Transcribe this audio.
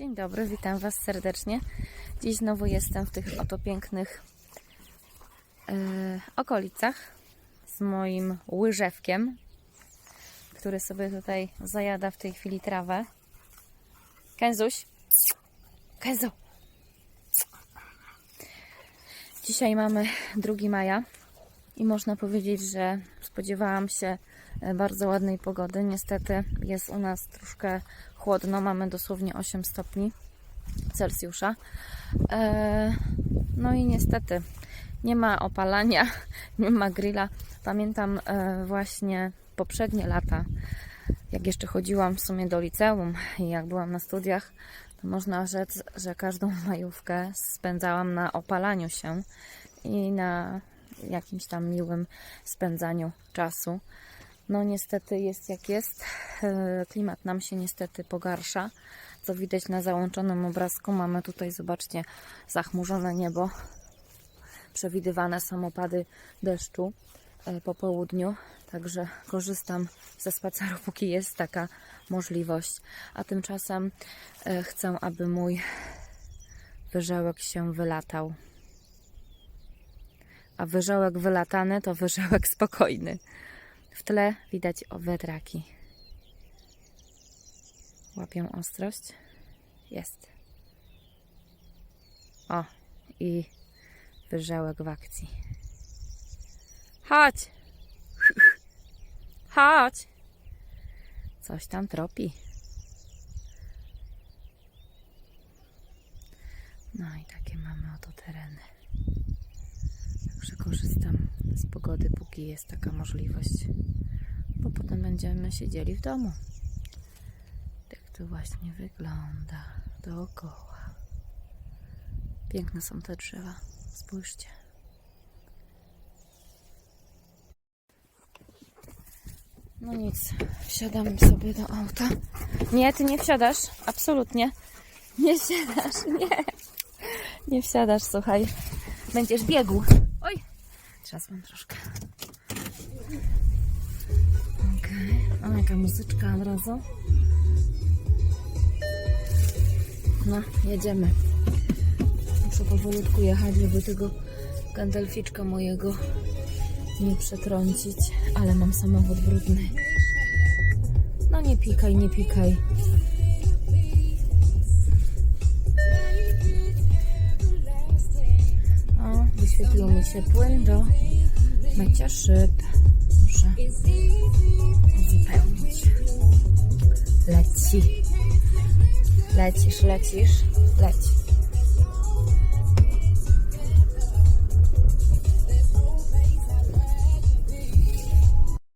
Dzień dobry, witam Was serdecznie. Dziś znowu jestem w tych oto pięknych e, okolicach z moim łyżewkiem, który sobie tutaj zajada w tej chwili trawę. Kęzuś, Kęzu. Dzisiaj mamy 2 maja i można powiedzieć, że spodziewałam się e, bardzo ładnej pogody. Niestety jest u nas troszkę chłodno, mamy dosłownie 8 stopni Celsjusza. E, No i niestety nie ma opalania, nie ma grilla. Pamiętam e, właśnie poprzednie lata, jak jeszcze chodziłam w sumie do liceum i jak byłam na studiach, to można rzec, że każdą majówkę spędzałam na opalaniu się i na jakimś tam miłym spędzaniu czasu. No niestety jest jak jest. E, Klimat nam się niestety pogarsza. Co widać na załączonym obrazku. Mamy tutaj, zobaczcie, zachmurzone niebo. Przewidywane są opady deszczu e, po południu. Także korzystam ze spaceru, póki jest taka możliwość. A tymczasem e, chcę, aby mój wyżełek się wylatał. A wyżełek wylatany to wyżełek spokojny. W tle widać wetraki. Łapię ostrość. Jest. O, i wyżełek w akcji. Chodź! Chodź! Coś tam tropi. No i takie mamy oto tereny. Także korzystam z pogody, póki jest taka możliwość, bo potem będziemy siedzieli w domu. Tak to właśnie wygląda dookoła. Piękne są te drzewa. Spójrzcie. No nic, wsiadam sobie do auta. Nie, ty nie wsiadasz, absolutnie. Nie wsiadasz, nie. Nie wsiadasz, słuchaj. Będziesz biegł. Trzasłam troszkę. Okej, okay. jaka muzyczka od razu. No, jedziemy. Muszę powolutku jechać, żeby tego gandelficzka mojego nie przetrącić, ale mam samochód brudny. No nie pikaj, nie pikaj. Wyświetlił mi się płyn do mycia szyb. Muszę uzupełnić. Leci. Lecisz, lecisz, leci.